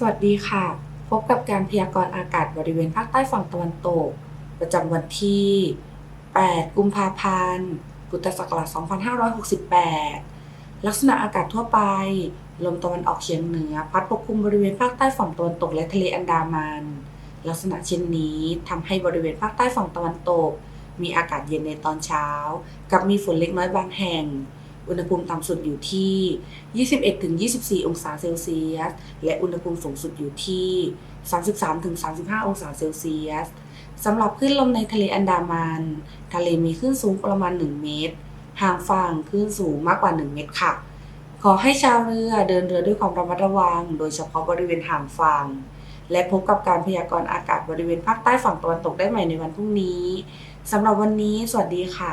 สวัสดีค่ะ พบกับการพยากรณ์อากาศบริเวณภาคใต้ฝั่งตะวันตก ประจำวันที่ 8 กุมภาพันธ์ พุทธศักราช 2568 ลักษณะอากาศทั่วไป ลมตะวันออกเฉียงเหนือ พัดปกคลุมบริเวณภาคใต้ฝั่งตะวันตกและทะเลอันดามัน ลักษณะเช่นนี้ทำให้บริเวณภาคใต้ฝั่งตะวันตก มีอากาศเย็นในตอนเช้า กับมีฝนเล็กน้อยบางแห่ง อุณหภูมิต่ำสุดอยู่ที่ 21-24 องศาเซลเซียส และอุณหภูมิสูงสุดอยู่ที่ 33-35 องศาเซลเซียสสำหรับคลื่นลมในทะเลอันดามัน ทะเลมีคลื่นสูงประมาณ 1 เมตร ห่างฝั่งคลื่นสูงมากกว่า 1 เมตรค่ะ ขอให้ชาวเรือเดินเรือด้วยความระมัดระวัง โดยเฉพาะบริเวณห่างฝั่ง และพบกับการพยากรณ์อากาศบริเวณภาคใต้ฝั่งตะวันตกได้ใหม่ในวันพรุ่งนี้สำหรับวันนี้ สวัสดีค่ะ